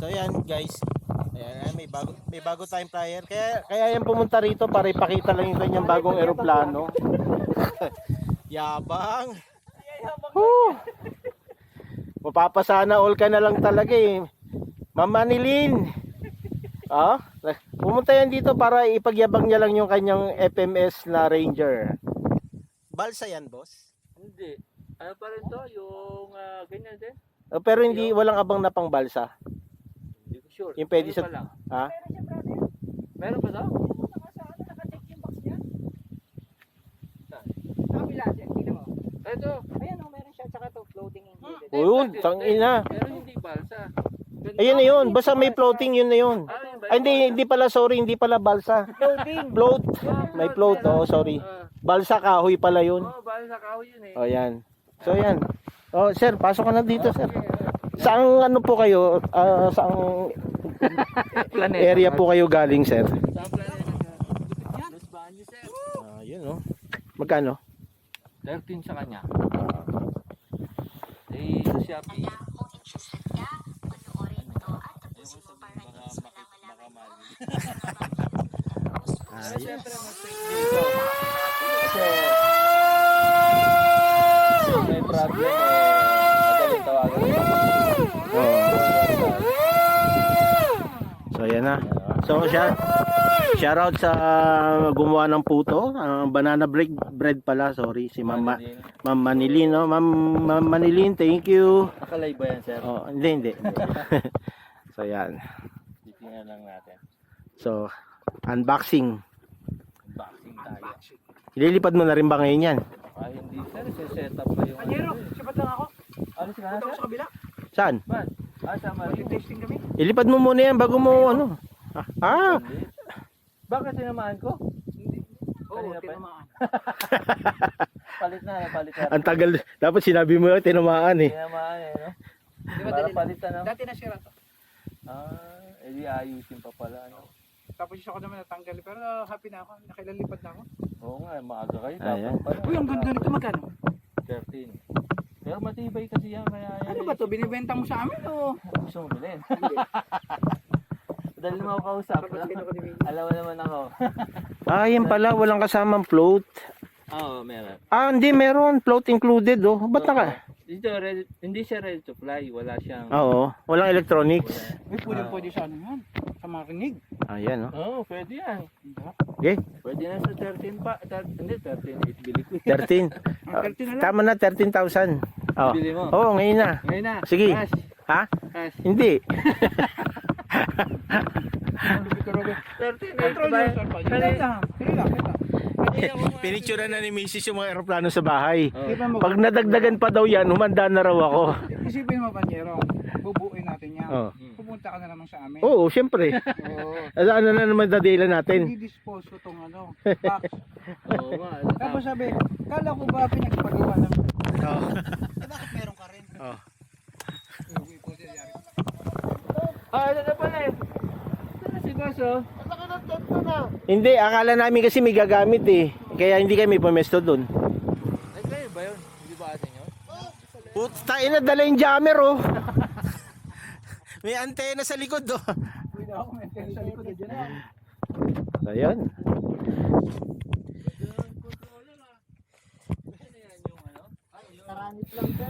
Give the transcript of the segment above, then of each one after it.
So ayan guys. Ayan, ayan, may bago may bago tayong flyer. Kaya kaya yan pumunta rito para ipakita lang yung kanyang bagong eroplano. Yabang. Woo! Mapapasana all ka na lang talaga eh. Mama Nilin. Ah, pumunta yan dito para ipagyabang niya lang yung kanyang FMS na Ranger. Balsa yan, boss? Hindi. Ano pa rin to? Yung ah, ganyan din? Oh, pero hindi walang abang na pang balsa. Sure. Yung pwede Ano sa- pa lang? Ha? Meron pa daw? Mo. Ito. Ayan, oh, meron siya. Tsaka to, floating included. Oh, yun, tangina. Pero hindi balsa. Ayun na yun, basta may floating yun na yun. Ah, yun Ay, hindi, hindi pala, sorry, hindi pala balsa. Floating. Float. Ah, May float, oh, sorry. Ah. Balsa kahoy pala yun. Oo, balsa kahoy yun eh. Oh, yan. So, yan. Oh, sir, pasok ka na dito, sir. Okay, ah. Saang ano po kayo, ah, saang area po kayo galing, sir? Sa planet ka. Los Baños, sir. Ah, yun, oh. Magkano? 13 sa kanya. Eh, sa Shopee. Ah, dito. So, may problem eh. Madaling tawagan. Oh. So, yan na. So, shout, shout out sa gumawa ng puto. ah, banana bread, bread pala, sorry. Si Mama, Ma'am Manilin, no? Ma'am, Ma'am Manilin, thank you. Nakalay ba yan, sir? Oh, hindi, hindi. so, yan. Titingnan lang natin. So, unboxing. Unboxing tayo. Ililipad mo na rin ba ngayon yan? Ay, hindi, sir. Set up pa yung... Panyero, sipat lang ako. Ano sila, Punta sa kabila. Saan? Man, ah, sama rin. Mag-testing kami. Ilipad mo muna yan bago mo, ano. Ah, ah Hindi. Bakit tinamaan ko? Oo, pa yun? tinamaan. Palit na, palit na. ang tagal. Dapat sinabi mo yun, tinamaan eh. Tinamaan eh, no? Di ba Para dali- palitan, no? Dati nasira to. Ah, edi ayusin pa pala, no? Tapos yung ako naman natanggal. Pero happy na ako. Nakilalipad na ako. Oo nga, maaga kayo. Ayan. Uy, ang ganda nito magkano? 13. Pero matibay kasi yan, kaya yan. Ano ba to? Binibenta mo sa amin o? Gusto mo bilhin? Dahil mo ako kausap. Alam mo naman ako. Ah, yan pala, walang kasamang float. Oo, meron. Ah, hindi, meron. Float included, oh. Ba't naka? Dito, ready, hindi siya ready to fly. Wala siyang... Oo, walang electronics. Uy, pwede pwede sa ano yan. Sa marinig. Ayan, oh. Oo, pwede yan. Okay, Pwede na sa 13 pa. Hindi, 13. 8 bili ko. 13. Ang Ah, 13 na lang. tama na, 13,000. Oh. Bili mo. Oo, ngayon na. Ngayon na. Sige. Cash. Ha? Cash. Hindi. Ang lupit ko, Robert. 13. Control yung sir. Sige Kanina- lang. Sige lang. Ito. Pinicture na ni Mrs. yung mga aeroplano sa bahay. Mo. Pag nadagdagan pa daw yan, humanda na raw ako. Isipin mo, Panyero. Bubuin natin yan. Oh. Pupunta ka na naman sa amin. Oo, syempre. Oo. Ano ano na naman dadila natin? I-dispose ko tong ano, box. Oo nga. Tapos sabi, kala ko ba pinagpagawa ng... Oo. Eh, bakit meron ka rin? Oh. Ah, ano na pala eh. Na si Boss, oh. Hindi, akala namin kasi may gagamit eh. Kaya hindi kami pumesto doon. Ay, kayo ba yun? Hindi ba atin yun? Puta, ina dala yung jammer oh. may antena sa likod oh. Uy, na ako, may pera sa likod. Diyan na.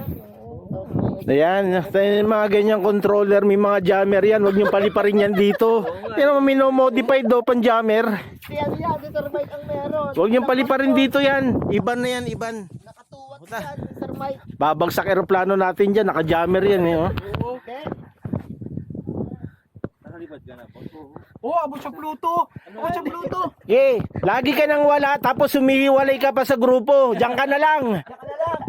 Ayan. Ayan, yung mga ganyang controller, may mga jammer yan. Huwag niyong paliparin yan dito. Yan naman minomodify daw pang jammer. Yan yan, Mike ang meron. Huwag niyong paliparin dito yan. Iban na yan, iban. Nakatuwat yan, Mike. Babagsak aeroplano natin dyan. Naka-jammer yan eh. Oh. Okay? Nakalipad ka na, Boss. Oh, abot sa Pluto! Abot sa Pluto! Eh, lagi ka nang wala tapos sumihiwalay ka pa sa grupo. Diyan ka na lang. Saka na lang.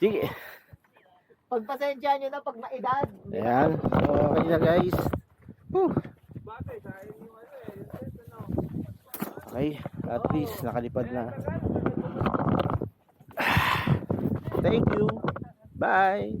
Sige. Pagpasensya nyo na pag maedad. Ayan. Okay na guys. Whew. Okay, at least nakalipad na. Thank you. Bye.